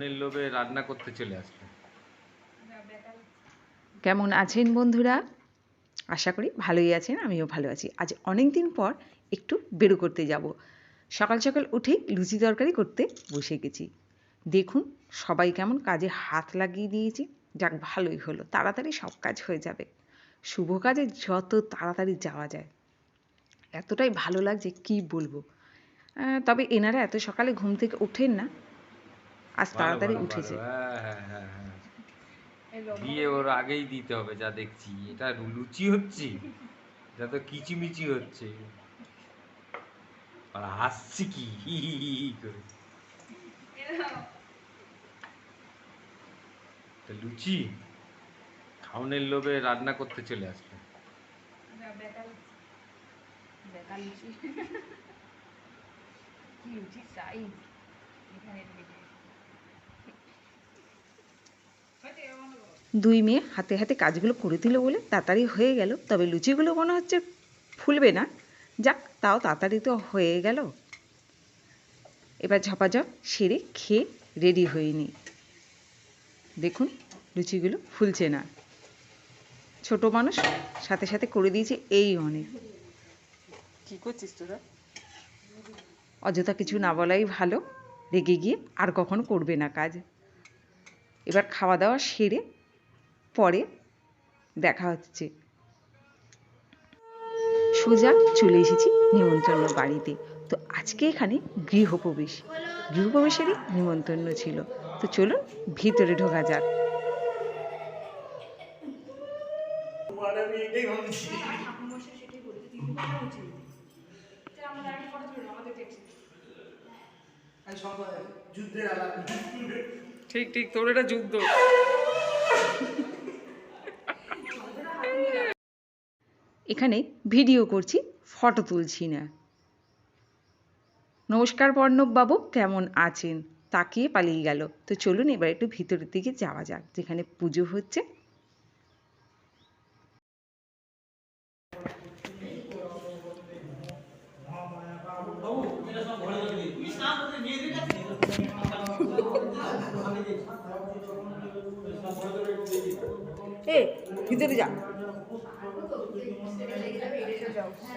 লোভে রান্না করতে চলে আসলো। কেমন আছেন বন্ধুরা? আশা করি ভালোই আছেন, আমিও ভালো আছি। আজ অনেক দিন পর একটু বেরো করতে যাব। সকাল সকাল উঠেই লুচি তরকারি করতে বসে গেছি। দেখুন সবাই কেমন কাজে হাত লাগিয়ে দিয়েছে। যাক ভালোই হলো, তাড়াতাড়ি সব কাজ হয়ে যাবে। শুভ কাজে যত তাড়াতাড়ি যাওয়া যায়। এতটাই ভালো লাগছে কি বলব? তবে এনারা এত সকালে ঘুম থেকে ওঠেন না। আজ তাড়াতাড়ি উঠেছে। হ্যাঁ, হ্যাঁ, হ্যাঁ। দিয়ে ওর আগেই দিতে হবে যা দেখছি। এটা লুচি হচ্ছে? যা তো কিচিমিচি হচ্ছে। আর হাসছি কি? করে। তা লুচি? খাওনের লোভে রান্না করতে চলে আসলো। দুই মেয়ে হাতে হাতে কাজগুলো করে দিল বলে তাড়াতাড়ি হয়ে গেল। তবে লুচিগুলো মনে হচ্ছে ফুলবে না। যাক তাও তাড়াতাড়ি তো হয়ে গেল। এবার ঝপাঝপ সেরে খেয়ে রেডি হয়ে নিই দেখুন লুচিগুলো ফুলছে না। ছোট মানুষ সাথে সাথে করে দিয়েছে এই অনেক। কি করছিস তোরা? অযথা কিছু না বলাই ভালো। রেগে গিয়ে আর কখনো করবে না কাজ। এবার খাওয়া দাওয়া সেরে পরে দেখা হচ্ছে। সোজা চলে এসেছি নিমন্ত্রণ বাড়িতে। তো আজকে এখানে গৃহপ্রবেশ। গৃহপ্রবেশেরই নিমন্ত্রণ ছিল। তো চলুন ভিতরে ঢোকা যাক। ঠিক ঠিক, তোর এটা যুদ্ধ। এখানে ভিডিও করছি, ফটো তুলছি না। নমস্কার বাবু, কেমন আছেন? তাকিয়ে পালিয়ে গেল। তো চলুন এবার একটু ভিতরের দিকে যাওয়া যাক, যেখানে পুজো হচ্ছে। এ ভিতরে যা। কেমন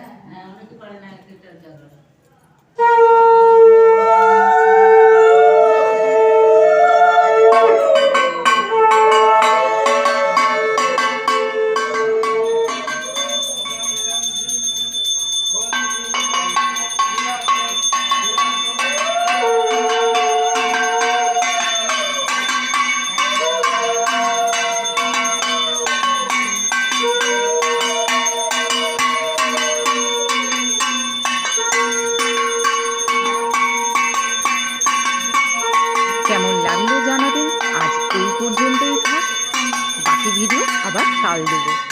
வாழ்ந்துவோம்